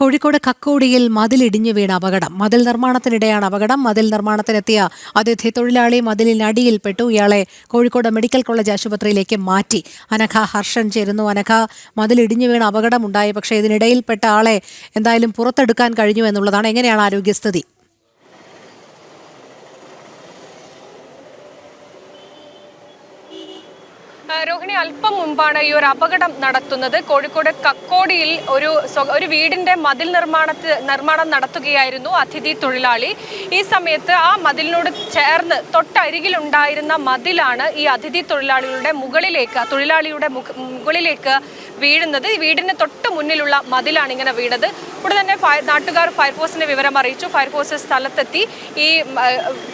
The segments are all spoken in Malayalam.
കോഴിക്കോട് കക്കോടിയിൽ മതിലിടിഞ്ഞു വീണ അപകടം. മതിൽ നിർമ്മാണത്തിനിടെയാണ് അപകടം. മതിൽ നിർമ്മാണത്തിനെത്തിയ അതിഥി തൊഴിലാളി മതിലിനടിയിൽപ്പെട്ടു ഇയാളെ കോഴിക്കോട് മെഡിക്കൽ കോളേജ് ആശുപത്രിയിലേക്ക് മാറ്റി. അനഘ ഹർഷൻ ചേരുന്നു. അനഘ മതിലിടിഞ്ഞു വീണ അപകടമുണ്ടായി. പക്ഷേ ഇതിനിടയിൽപ്പെട്ട ആളെ എന്തായാലും പുറത്തെടുക്കാൻ കഴിഞ്ഞു എന്നുള്ളതാണ്. എങ്ങനെയാണ് ആരോഗ്യസ്ഥിതി? രോഹിണി അല്പം മുമ്പാണ് ഈ ഒരു അപകടം നടത്തുന്നത്. കോഴിക്കോട് കക്കോടിയിൽ ഒരു ഒരു വീടിന്റെ മതിൽ നിർമ്മാണത്തിൽ നിർമ്മാണം നടത്തുകയായിരുന്നു അതിഥി തൊഴിലാളി. ഈ സമയത്ത് ആ മതിലിനോട് ചേർന്ന് തൊട്ടരികിലുണ്ടായിരുന്ന മതിലാണ് ഈ അതിഥി തൊഴിലാളികളുടെ മുകളിലേക്ക് തൊഴിലാളിയുടെ മുകളിലേക്ക് വീഴുന്നത്. വീടിന് തൊട്ട് മുന്നിലുള്ള മതിലാണ് ഇങ്ങനെ വീണത്. ഉടൻ തന്നെ നാട്ടുകാർ ഫയർഫോഴ്സിന്റെ വിവരം അറിയിച്ചു. ഫയർഫോഴ്സ് സ്ഥലത്തെത്തി. ഈ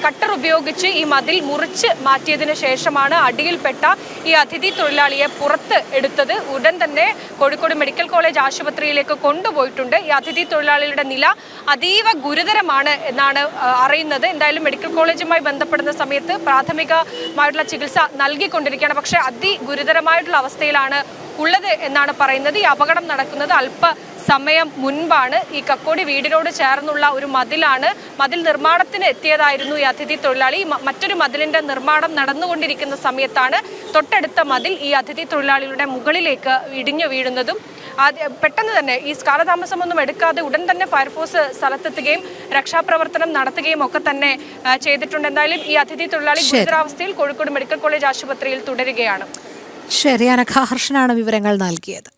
കട്ടർ ഉപയോഗിച്ച് ഈ മതിൽ മുറിച്ച് മാറ്റിയതിനു ശേഷമാണ് അടിയിൽപ്പെട്ട ഈ അതിഥി തൊഴിലാളിയെ പുറത്ത് എടുത്തത് ഉടൻ തന്നെ കോഴിക്കോട് മെഡിക്കൽ കോളേജ് ആശുപത്രിയിലേക്ക് കൊണ്ടുപോയിട്ടുണ്ട്. ഈ അതിഥി തൊഴിലാളിയുടെ നില അതീവ ഗുരുതരമാണ് എന്നാണ് അറിയുന്നത്. എന്തായാലും മെഡിക്കൽ കോളേജുമായി ബന്ധപ്പെടുന്ന സമയത്ത് പ്രാഥമികമായിട്ടുള്ള ചികിത്സ നൽകിക്കൊണ്ടിരിക്കുകയാണ്. പക്ഷേ അതിഗുരുതരമായിട്ടുള്ള അവസ്ഥയിലാണ് ഉള്ളത് എന്നാണ് പറയുന്നത്. ഈ അപകടം നടക്കുന്നത് അല്പ സമയം മുൻപാണ്. ഈ കക്കോടി വീടിനോട് ചേർന്നുള്ള ഒരു മതിലാണ്. മതിൽ നിർമ്മാണത്തിന് എത്തിയതായിരുന്നു ഈ അതിഥി തൊഴിലാളി. മറ്റൊരു മതിലിന്റെ നിർമ്മാണം നടന്നുകൊണ്ടിരിക്കുന്ന സമയത്താണ് തൊട്ടടുത്ത മതിൽ ഈ അതിഥി തൊഴിലാളികളുടെ മുകളിലേക്ക് ഇടിഞ്ഞു വീഴുന്നതും. ആദ്യ പെട്ടെന്ന് തന്നെ ഈ കാലതാമസമൊന്നും എടുക്കാതെ ഉടൻ തന്നെ ഫയർഫോഴ്സ് സ്ഥലത്തെത്തുകയും രക്ഷാപ്രവർത്തനം നടത്തുകയും ഒക്കെ തന്നെ ചെയ്തിട്ടുണ്ട്. എന്തായാലും ഈ അതിഥി തൊഴിലാളി. ഗുരുതരാവസ്ഥയിൽ കോഴിക്കോട് മെഡിക്കൽ കോളേജ് ആശുപത്രിയിൽ തുടരുകയാണ്. ശരി അനഘാഹർഷനാണ് വിവരങ്ങൾ നൽകിയത്.